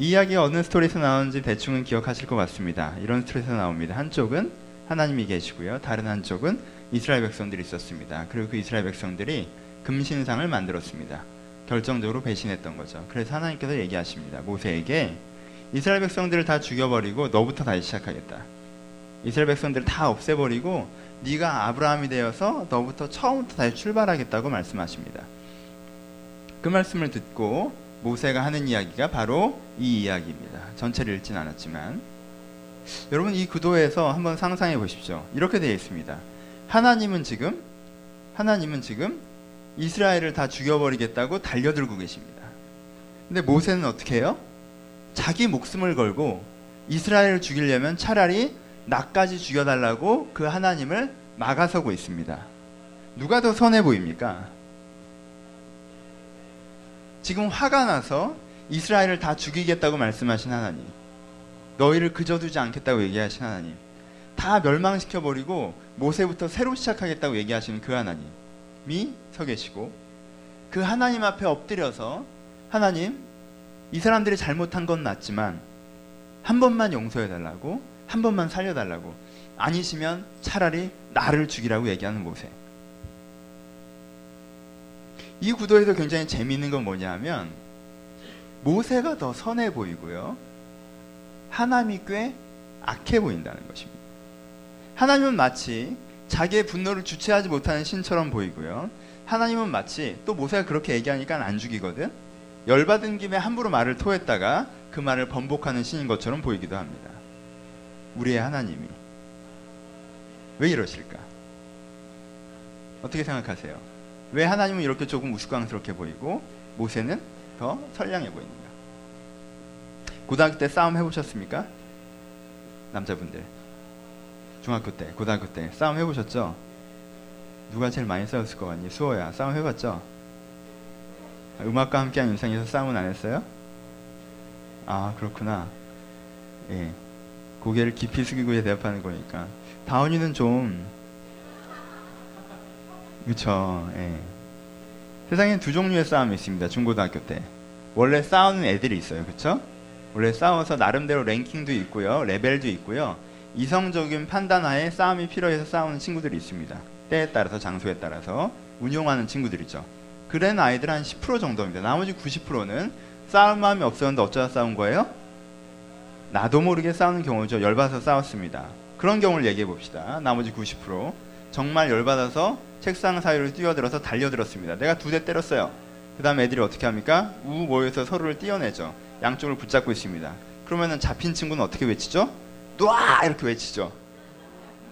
이 이야기가 어느 스토리에서 나오는지 대충은 기억하실 것 같습니다. 이런 스토리에서 나옵니다. 한쪽은 하나님이 계시고요. 다른 한쪽은 이스라엘 백성들이 있었습니다. 그리고 그 이스라엘 백성들이 금신상을 만들었습니다. 결정적으로 배신했던 거죠. 그래서 하나님께서 얘기하십니다. 모세에게 이스라엘 백성들을 다 죽여버리고 너부터 다시 시작하겠다. 이스라엘 백성들을 다 없애버리고 네가 아브라함이 되어서 너부터 처음부터 다시 출발하겠다고 말씀하십니다. 그 말씀을 듣고 모세가 하는 이야기가 바로 이 이야기입니다. 전체를 읽진 않았지만 여러분 이 구도에서 한번 상상해 보십시오. 이렇게 되어 있습니다. 하나님은 지금 하나님은 지금 이스라엘을 다 죽여버리겠다고 달려들고 계십니다. 근데 모세는 어떻게 해요? 자기 목숨을 걸고 이스라엘을 죽이려면 차라리 나까지 죽여달라고 그 하나님을 막아서고 있습니다. 누가 더 선해 보입니까? 지금 화가 나서 이스라엘을 다 죽이겠다고 말씀하신 하나님. 너희를 그저 두지 않겠다고 얘기하신 하나님. 다 멸망시켜 버리고 모세부터 새로 시작하겠다고 얘기하시는 그 하나님이 서 계시고 그 하나님 앞에 엎드려서 하나님 이 사람들이 잘못한 건 맞지만 한 번만 용서해 달라고 한 번만 살려 달라고 아니시면 차라리 나를 죽이라고 얘기하는 모세. 이 구도에서 굉장히 재미있는 건 뭐냐면 모세가 더 선해 보이고요. 하나님이 꽤 악해 보인다는 것입니다. 하나님은 마치 자기의 분노를 주체하지 못하는 신처럼 보이고요. 하나님은 마치 또 모세가 그렇게 얘기하니까 안 죽이거든. 열받은 김에 함부로 말을 토했다가 그 말을 번복하는 신인 것처럼 보이기도 합니다. 우리의 하나님이 왜 이러실까? 어떻게 생각하세요? 왜 하나님은 이렇게 조금 우스꽝스럽게 보이고 모세는 더 선량해 보이는가? 고등학교 때 싸움 해보셨습니까? 남자분들 중학교 때, 고등학교 때 싸움 해보셨죠? 누가 제일 많이 싸웠을 것 같니? 수호야 싸움 해봤죠? 음악과 함께한 인생에서 싸움은 안 했어요? 아 그렇구나. 예, 고개를 깊이 숙이고 대답하는 거니까 다원이는 좀 그쵸. 예. 세상에 두 종류의 싸움이 있습니다. 중고등학교 때. 원래 싸우는 애들이 있어요. 그쵸? 원래 싸워서 나름대로 랭킹도 있고요. 레벨도 있고요. 이성적인 판단하에 싸움이 필요해서 싸우는 친구들이 있습니다. 때에 따라서 장소에 따라서 운용하는 친구들이죠. 그런 아이들 한 10% 정도입니다. 나머지 90%는 싸울 마음이 없었는데 어쩌다 싸운 거예요? 나도 모르게 싸우는 경우죠. 열받아서 싸웠습니다. 그런 경우를 얘기해 봅시다. 나머지 90% 정말 열받아서 책상 사이로 뛰어들어서 달려들었습니다. 내가 두 대 때렸어요. 그 다음 애들이 어떻게 합니까? 우 모여서 서로를 띄어내죠. 양쪽을 붙잡고 있습니다. 그러면은 잡힌 친구는 어떻게 외치죠? 놔! 이렇게 외치죠.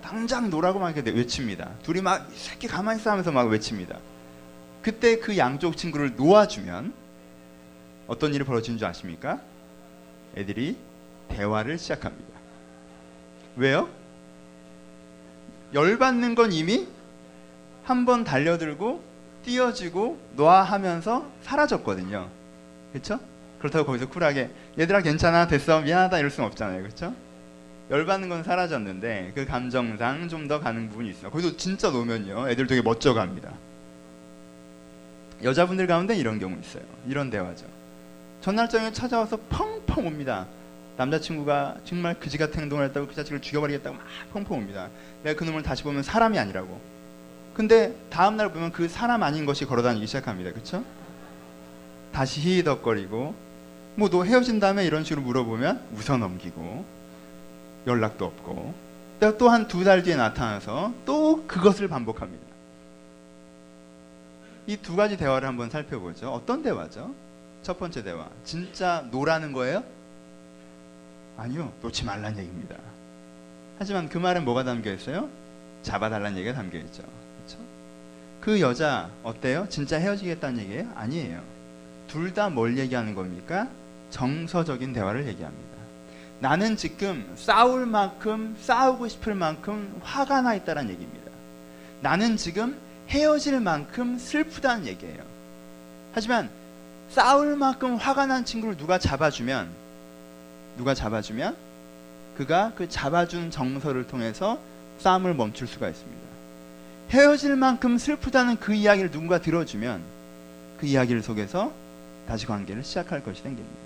당장 노라고 막 이렇게 외칩니다. 둘이 막이 새끼 가만히 있어 하면서 막 외칩니다. 그때 그 양쪽 친구를 놓아주면 어떤 일이 벌어지는 줄 아십니까? 애들이 대화를 시작합니다. 왜요? 열받는 건 이미 한번 달려들고 뛰어지고 놔하면서 사라졌거든요. 그렇죠? 그렇다고 거기서 쿨하게 얘들아 괜찮아 됐어 미안하다 이럴 수는 없잖아요. 그렇죠? 열받는 건 사라졌는데 그 감정상 좀 더 가는 부분이 있어요. 거기서 진짜 놓으면요 애들 되게 멋져갑니다. 여자분들 가운데 이런 경우 있어요. 이런 대화죠. 전날 저녁에 찾아와서 펑펑 옵니다. 남자친구가 정말 그지 같은 행동을 했다고 그 자식을 죽여버리겠다고 막 펑펑 옵니다. 내가 그 놈을 다시 보면 사람이 아니라고. 근데 다음 날 보면 그 사람 아닌 것이 걸어다니기 시작합니다. 그쵸? 다시 히히덕거리고 뭐 너 헤어진 다음에 이런 식으로 물어보면 웃어 넘기고 연락도 없고 또 한 두 달 뒤에 나타나서 또 그것을 반복합니다. 이 두 가지 대화를 한번 살펴보죠. 어떤 대화죠? 첫 번째 대화. 진짜 노라는 거예요? 아니요. 놓지 말란 얘기입니다. 하지만 그 말은 뭐가 담겨 있어요? 잡아달라는 얘기가 담겨 있죠. 그렇죠? 그 여자 어때요? 진짜 헤어지겠다는 얘기예요? 아니에요. 둘 다 뭘 얘기하는 겁니까? 정서적인 대화를 얘기합니다. 나는 지금 싸울 만큼 싸우고 싶을 만큼 화가 나 있다는 얘기입니다. 나는 지금 헤어질 만큼 슬프다는 얘기예요. 하지만 싸울 만큼 화가 난 친구를 누가 잡아주면 누가 잡아주면 그가 그 잡아준 정서를 통해서 싸움을 멈출 수가 있습니다. 헤어질 만큼 슬프다는 그 이야기를 누군가 들어주면 그 이야기를 속에서 다시 관계를 시작할 것이 생깁니다.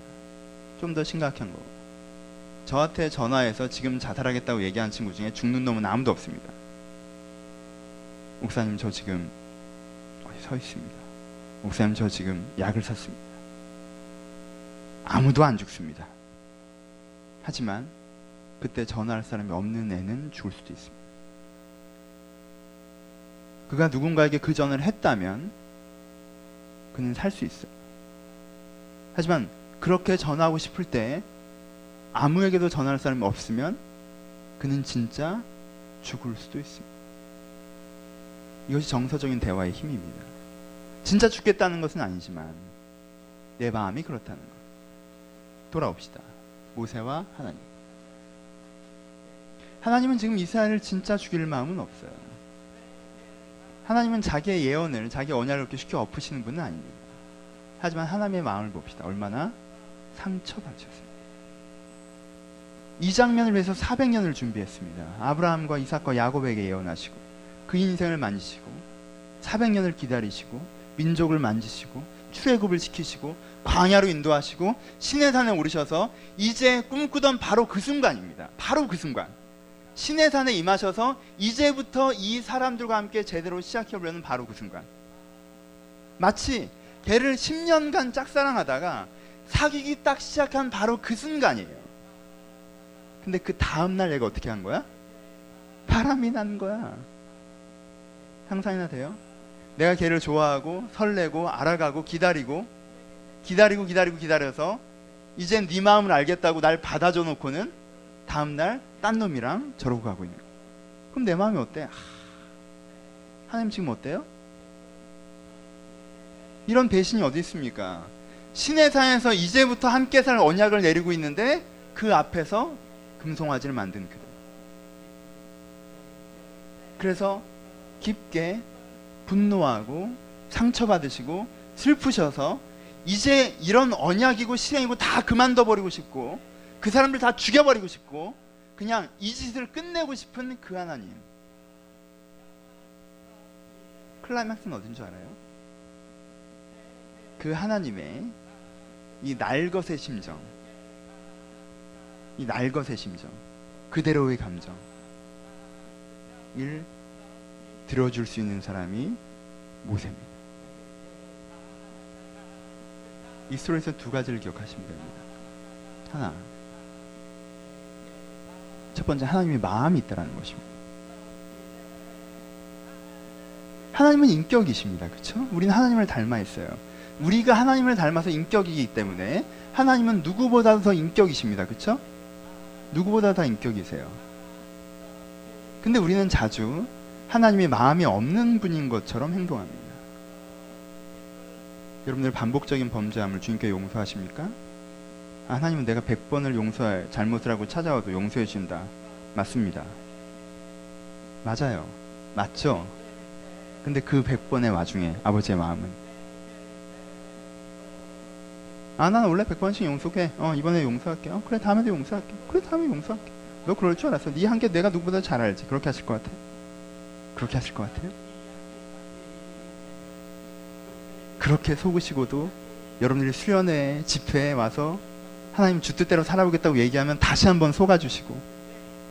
좀 더 심각한 거. 저한테 전화해서 지금 자살하겠다고 얘기한 친구 중에 죽는 놈은 아무도 없습니다. 목사님 저 지금 어디 서 있습니다. 목사님 저 지금 약을 샀습니다. 아무도 안 죽습니다. 하지만 그때 전화할 사람이 없는 애는 죽을 수도 있습니다. 그가 누군가에게 그 전화를 했다면 그는 살 수 있어요. 하지만 그렇게 전화하고 싶을 때 아무에게도 전화할 사람이 없으면 그는 진짜 죽을 수도 있습니다. 이것이 정서적인 대화의 힘입니다. 진짜 죽겠다는 것은 아니지만 내 마음이 그렇다는 것. 돌아옵시다. 모세와 하나님. 하나님은 지금 이스라엘을 진짜 죽일 마음은 없어요. 하나님은 자기의 예언을 자기 언약을 그렇게 쉽게 엎으시는 분은 아닙니다. 하지만 하나님의 마음을 봅시다. 얼마나 상처받으셨습니다. 이 장면을 위해서 400년을 준비했습니다. 아브라함과 이삭과 야곱에게 예언하시고 그 인생을 만지시고 400년을 기다리시고 민족을 만지시고 출애굽을 시키시고 광야로 인도하시고 신의 산에 오르셔서 이제 꿈꾸던 바로 그 순간입니다. 바로 그 순간. 신의 산에 임하셔서 이제부터 이 사람들과 함께 제대로 시작해 보려는 바로 그 순간. 마치 걔를 10년간 짝사랑하다가 사귀기 딱 시작한 바로 그 순간이에요. 근데 그 다음날 얘가 어떻게 한 거야? 바람이 난 거야. 상상이나 돼요? 내가 걔를 좋아하고 설레고 알아가고 기다리고 기다리고 기다리고 기다려서 이젠 네 마음을 알겠다고 날 받아줘 놓고는 다음날 딴 놈이랑 저러고 가고 있는 거야. 그럼 내 마음이 어때? 하, 하나님 지금 어때요? 이런 배신이 어디 있습니까? 신의 산에서 이제부터 함께 살 언약을 내리고 있는데 그 앞에서 금송아지를 만든 그들. 그래서 깊게 분노하고 상처받으시고 슬프셔서 이제 이런 언약이고 실행이고 다 그만둬 버리고 싶고 그 사람들 다 죽여버리고 싶고 그냥 이 짓을 끝내고 싶은 그 하나님 클라이막스는 어딘 줄 알아요? 그 하나님의 이 날것의 심정 이 날것의 심정 그대로의 감정을 들어줄 수 있는 사람이 모세입니다. 이 스토리에서 두 가지를 기억하시면 됩니다. 하나, 첫 번째 하나님의 마음이 있다라는 것입니다. 하나님은 인격이십니다. 그렇죠? 우리는 하나님을 닮아 있어요. 우리가 하나님을 닮아서 인격이기 때문에 하나님은 누구보다도 더 인격이십니다. 그렇죠? 누구보다 더 인격이세요. 근데 우리는 자주 하나님의 마음이 없는 분인 것처럼 행동합니다. 여러분들 반복적인 범죄함을 주님께 용서하십니까? 아, 하나님은 내가 100번을 용서할 잘못을 하고 찾아와도 용서해 주신다. 맞습니다. 맞아요. 맞죠? 근데 그 100번의 와중에 아버지의 마음은 아, 나는 원래 100번씩 용서해. 어, 이번에 용서할게. 어, 그래, 다음에도 용서할게. 그래, 다음에 용서할게. 너 그럴 줄 알았어. 네 한계 내가 누구보다 잘 알지. 그렇게 하실 것 같아. 그렇게 하실 것 같아요? 그렇게 속으시고도 여러분들이 수련회 집회에 와서 하나님 주 뜻대로 살아보겠다고 얘기하면 다시 한번 속아주시고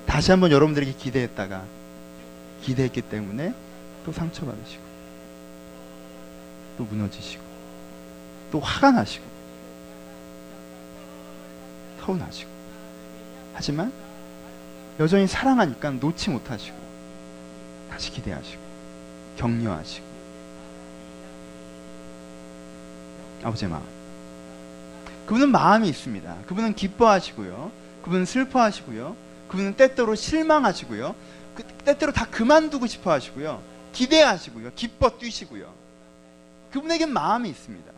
다시 한번 여러분들에게 기대했다가 기대했기 때문에 또 상처받으시고 또 무너지시고 또 화가 나시고 서운하시고. 하지만 여전히 사랑하니까 놓지 못하시고 다시 기대하시고 격려하시고. 아버지의 마음 그분은 마음이 있습니다. 그분은 기뻐하시고요. 그분은 슬퍼하시고요. 그분은 때때로 실망하시고요. 그, 때때로 다 그만두고 싶어 하시고요. 기대하시고요. 기뻐 뛰시고요. 그분에겐 마음이 있습니다.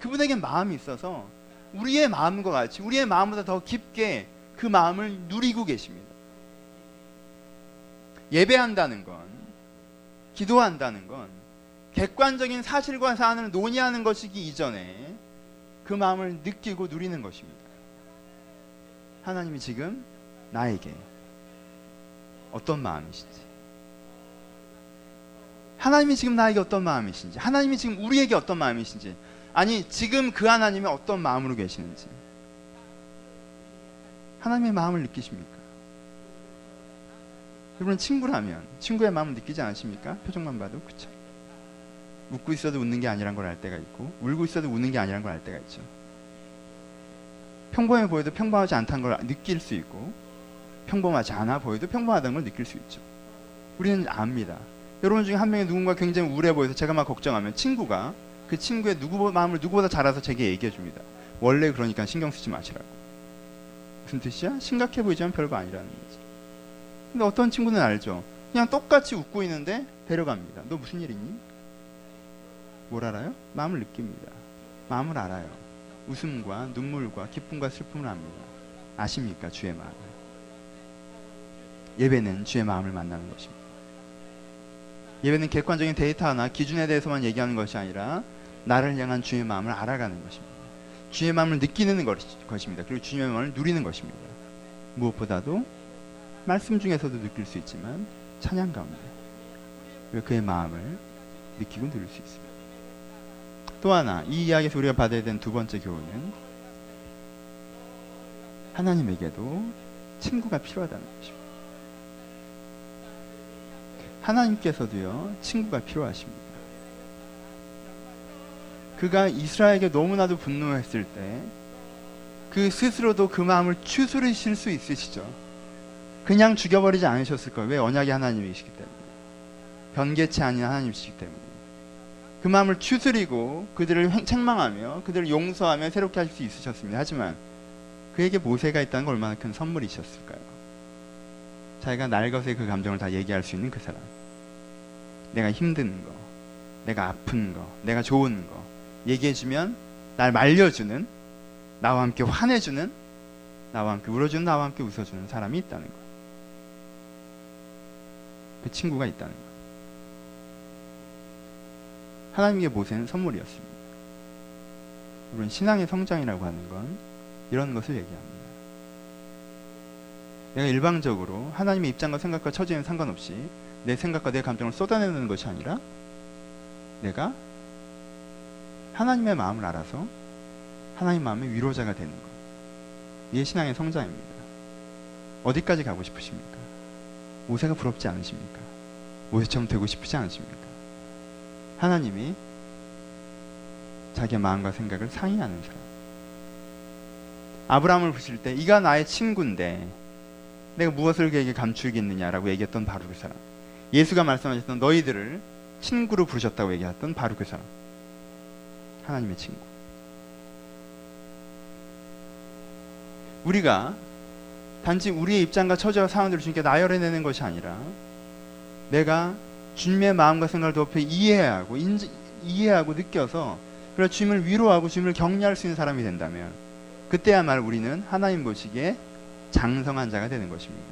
그분에겐 마음이 있어서 우리의 마음과 같이 우리의 마음보다 더 깊게 그 마음을 누리고 계십니다. 예배한다는 건, 기도한다는 건 객관적인 사실과 사안을 논의하는 것이기 이전에 그 마음을 느끼고 누리는 것입니다. 하나님이 지금 나에게 어떤 마음이신지, 하나님이 지금 나에게 어떤 마음이신지, 하나님이 지금 우리에게 어떤 마음이신지, 아니, 지금 그 하나님이 어떤 마음으로 계시는지, 하나님의 마음을 느끼십니까? 여러분 친구라면 친구의 마음을 느끼지 않으십니까? 표정만 봐도 그쵸? 웃고 있어도 웃는 게 아니란 걸 알 때가 있고 울고 있어도 우는 게 아니란 걸 알 때가 있죠. 평범해 보여도 평범하지 않다는 걸 느낄 수 있고 평범하지 않아 보여도 평범하다는 걸 느낄 수 있죠. 우리는 압니다. 여러분 중에 한 명이 누군가 굉장히 우울해 보여서 제가 막 걱정하면 친구가 그 친구의 누구 마음을 누구보다 잘 알아서 제게 얘기해 줍니다. 원래 그러니까 신경 쓰지 마시라고. 무슨 뜻이야? 심각해 보이지만 별거 아니라는 거지. 근데 어떤 친구는 알죠. 그냥 똑같이 웃고 있는데 데려갑니다. 너 무슨 일 있니? 뭘 알아요? 마음을 느낍니다. 마음을 알아요. 웃음과 눈물과 기쁨과 슬픔을 압니다. 아십니까? 주의 마음을. 예배는 주의 마음을 만나는 것입니다. 예배는 객관적인 데이터나 기준에 대해서만 얘기하는 것이 아니라 나를 향한 주의 마음을 알아가는 것입니다. 주의 마음을 느끼는 것입니다. 그리고 주의 마음을 누리는 것입니다. 무엇보다도 말씀 중에서도 느낄 수 있지만 찬양 가운데 그의 마음을 느끼고 누릴 수 있습니다. 또 하나 이 이야기에서 우리가 받아야 되는 두 번째 교훈은 하나님에게도 친구가 필요하다는 것입니다. 하나님께서도요 친구가 필요하십니다. 그가 이스라엘에게 너무나도 분노했을 때 그 스스로도 그 마음을 추스르실 수 있으시죠. 그냥 죽여버리지 않으셨을 거예요. 왜 언약의 하나님이시기 때문에 변개치 아닌 하나님이시기 때문에 그 마음을 추스리고 그들을 책망하며 그들을 용서하며 새롭게 하실 수 있으셨습니다. 하지만 그에게 모세가 있다는 건 얼마나 큰 선물이셨을까요? 자기가 날것의 그 감정을 다 얘기할 수 있는 그 사람. 내가 힘든 거, 내가 아픈 거, 내가 좋은 거 얘기해주면 날 말려주는 나와 함께 화내주는 나와 함께 울어주는 나와 함께 웃어주는 사람이 있다는 거. 그 친구가 있다는 거. 하나님께 모세는 선물이었습니다. 물론 신앙의 성장이라고 하는 건 이런 것을 얘기합니다. 내가 일방적으로 하나님의 입장과 생각과 처지에는 상관없이 내 생각과 내 감정을 쏟아내는 것이 아니라 내가 하나님의 마음을 알아서 하나님 마음의 위로자가 되는 것. 이게 신앙의 성장입니다. 어디까지 가고 싶으십니까? 모세가 부럽지 않으십니까? 모세처럼 되고 싶으지 않으십니까? 하나님이 자기의 마음과 생각을 상의하는 사람. 아브라함을 보실 때 이가 나의 친구인데 내가 무엇을 그에게 감추겠느냐라고 얘기했던 바로 그 사람. 예수가 말씀하셨던 너희들을 친구로 부르셨다고 얘기했던 바로 그 사람. 하나님의 친구. 우리가 단지 우리의 입장과 처지와 상황들을 주님께 나열해내는 것이 아니라 내가 주님의 마음과 생각을 높이 이해하고 인지, 이해하고 느껴서 그래 주님을 위로하고 주님을 격려할 수 있는 사람이 된다면 그때야말로 우리는 하나님 보시기에 장성한 자가 되는 것입니다.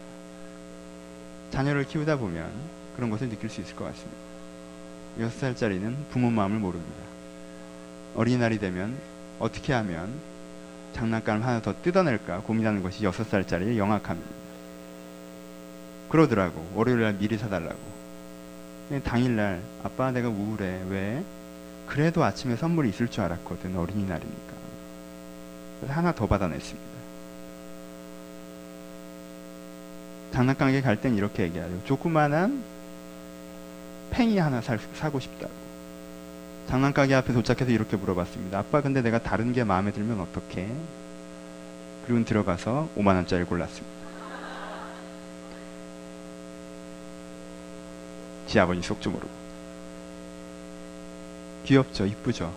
자녀를 키우다 보면 그런 것을 느낄 수 있을 것 같습니다. 6살짜리는 부모 마음을 모릅니다. 어린이날이 되면 어떻게 하면 장난감을 하나 더 뜯어낼까 고민하는 것이 6살짜리의 영악함입니다. 그러더라고. 월요일날 미리 사달라고. 당일날 아빠 내가 우울해. 왜? 그래도 아침에 선물이 있을 줄 알았거든. 어린이날이니까. 그래서 하나 더 받아냈습니다. 장난감에 갈땐 이렇게 얘기하죠. 조그만한 팽이 하나 사, 사고 싶다고. 장난가게 앞에 도착해서 이렇게 물어봤습니다. 아빠 근데 내가 다른 게 마음에 들면 어떡해? 그리고 들어가서 5만 원짜리 골랐습니다. 지 아버지 속 좀 모르고. 귀엽죠? 이쁘죠?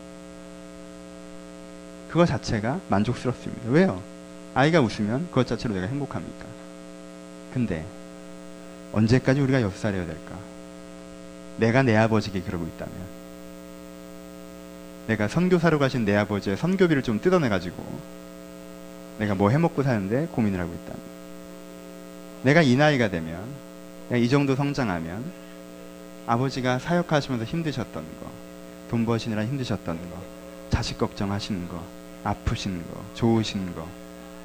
그거 자체가 만족스럽습니다. 왜요? 아이가 웃으면 그것 자체로 내가 행복합니까? 근데 언제까지 우리가 6살이어야 될까? 내가 내 아버지에게 그러고 있다면 내가 선교사로 가신 내 아버지의 선교비를 좀 뜯어내가지고 내가 뭐 해먹고 사는데 고민을 하고 있다. 내가 이 나이가 되면 내가 이 정도 성장하면 아버지가 사역하시면서 힘드셨던 거, 돈 버시느라 힘드셨던 거, 자식 걱정하시는 거, 아프시는 거, 좋으시는 거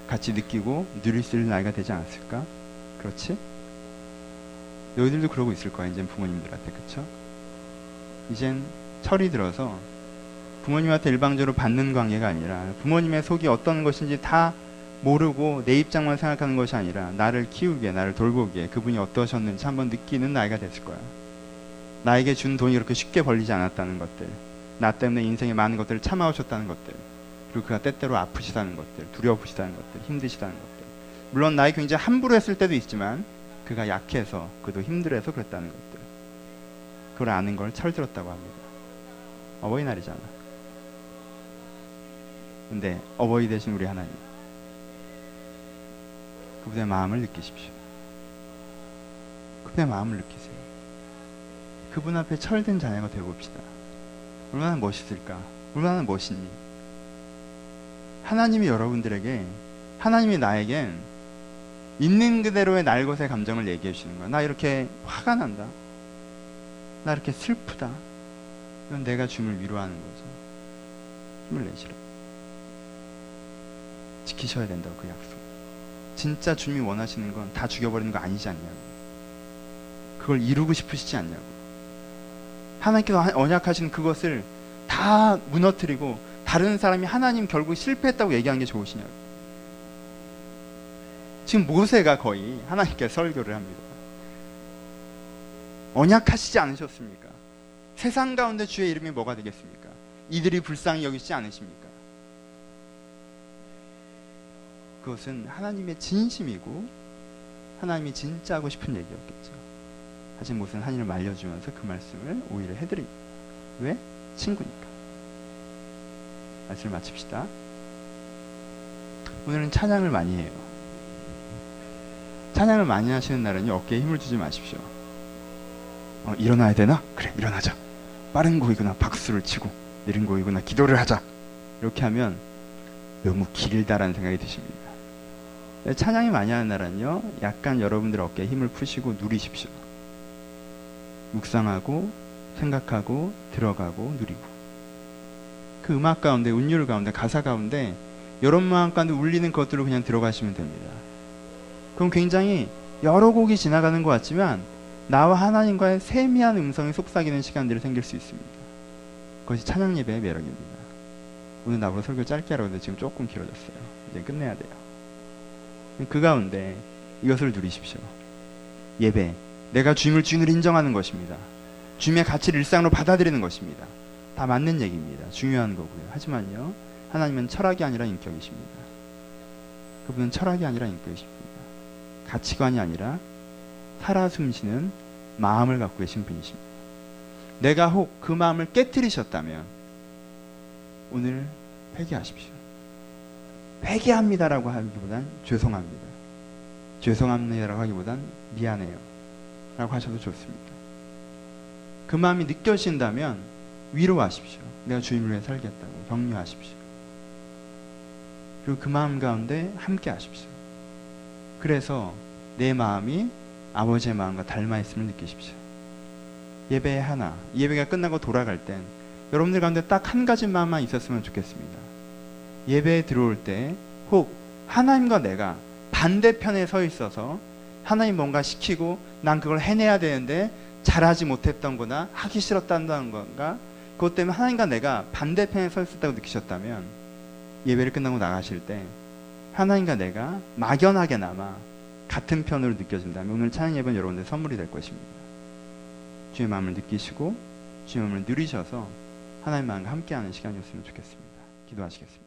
같이 느끼고 누릴 수 있는 나이가 되지 않았을까? 그렇지? 너희들도 그러고 있을 거야 이젠 부모님들한테 그쵸? 이젠 철이 들어서 부모님한테 일방적으로 받는 관계가 아니라 부모님의 속이 어떤 것인지 다 모르고 내 입장만 생각하는 것이 아니라 나를 키우기에 나를 돌보기에 그분이 어떠셨는지 한번 느끼는 나이가 됐을 거야. 나에게 준 돈이 그렇게 쉽게 벌리지 않았다는 것들, 나 때문에 인생에 많은 것들을 참아오셨다는 것들, 그리고 그가 때때로 아프시다는 것들, 두려우시다는 것들, 힘드시다는 것들. 물론 나이 굉장히 함부로 했을 때도 있지만 그가 약해서 그도 힘들어서 그랬다는 것들. 그걸 아는 걸 철들었다고 합니다. 어버이날이잖아. 근데 어버이 대신 우리 하나님 그분의 마음을 느끼십시오. 그분의 마음을 느끼세요. 그분 앞에 철든 자녀가 되어봅시다. 얼마나 멋있을까? 얼마나 멋있니? 하나님이 여러분들에게, 하나님이 나에겐 있는 그대로의 날것의 감정을 얘기해 주시는 거야. 나 이렇게 화가 난다. 나 이렇게 슬프다. 이건 내가 주님을 위로하는 거죠. 힘을 내시라. 지키셔야 된다고 그 약속. 진짜 주님이 원하시는 건 다 죽여버리는 거 아니지 않냐고. 그걸 이루고 싶으시지 않냐고. 하나님께서 언약하신 그것을 다 무너뜨리고 다른 사람이 하나님 결국 실패했다고 얘기하는 게 좋으시냐고. 지금 모세가 거의 하나님께 설교를 합니다. 언약하시지 않으셨습니까? 세상 가운데 주의 이름이 뭐가 되겠습니까? 이들이 불쌍히 여기지 않으십니까? 그것은 하나님의 진심이고 하나님이 진짜 하고 싶은 얘기였겠죠. 하지만 모세는 하나님을 말려주면서 그 말씀을 오히려 해드립니다. 왜? 친구니까. 말씀을 마칩시다. 오늘은 찬양을 많이 해요. 찬양을 많이 하시는 날은요 어깨에 힘을 주지 마십시오. 어, 일어나야 되나? 그래 일어나자. 빠른 곡이구나 박수를 치고 느린 곡이구나 기도를 하자. 이렇게 하면 너무 길다라는 생각이 드십니다. 찬양이 많이 하는 날은요 약간 여러분들 어깨에 힘을 푸시고 누리십시오. 묵상하고 생각하고 들어가고 누리고 그 음악 가운데 운율 가운데 가사 가운데 여러 마음 가운데 울리는 것들로 그냥 들어가시면 됩니다. 그럼 굉장히 여러 곡이 지나가는 것 같지만 나와 하나님과의 세미한 음성이 속삭이는 시간들이 생길 수 있습니다. 그것이 찬양 예배의 매력입니다. 오늘 나보고 설교 짧게 하라고 했는데 지금 조금 길어졌어요. 이제 끝내야 돼요. 그 가운데 이것을 누리십시오. 예배. 내가 주님을 주인을 인정하는 것입니다. 주님의 가치를 일상으로 받아들이는 것입니다. 다 맞는 얘기입니다. 중요한 거고요. 하지만요. 하나님은 철학이 아니라 인격이십니다. 그분은 철학이 아니라 인격이십니다. 가치관이 아니라 살아 숨쉬는 마음을 갖고 계신 분이십니다. 내가 혹 그 마음을 깨뜨리셨다면 오늘 회개하십시오. 회개합니다라고 하기보단 죄송합니다. 죄송합니다라고 하기보단 미안해요. 라고 하셔도 좋습니다. 그 마음이 느껴진다면 위로하십시오. 내가 주님을 위해 살겠다고 격려하십시오. 그리고 그 마음 가운데 함께 하십시오. 그래서 내 마음이 아버지의 마음과 닮아 있음을 느끼십시오. 예배 하나, 예배가 끝나고 돌아갈 땐 여러분들 가운데 딱 한 가지 마음만 있었으면 좋겠습니다. 예배에 들어올 때 혹 하나님과 내가 반대편에 서 있어서 하나님 뭔가 시키고 난 그걸 해내야 되는데 잘하지 못했던 거나 하기 싫었다는 건가 그것 때문에 하나님과 내가 반대편에 서 있었다고 느끼셨다면 예배를 끝나고 나가실 때 하나님과 내가 막연하게나마 같은 편으로 느껴진다면 오늘 찬양 예배는 여러분들 선물이 될 것입니다. 주의 마음을 느끼시고 주의 마음을 누리셔서 하나님 마음과 함께하는 시간이었으면 좋겠습니다. 기도하시겠습니다.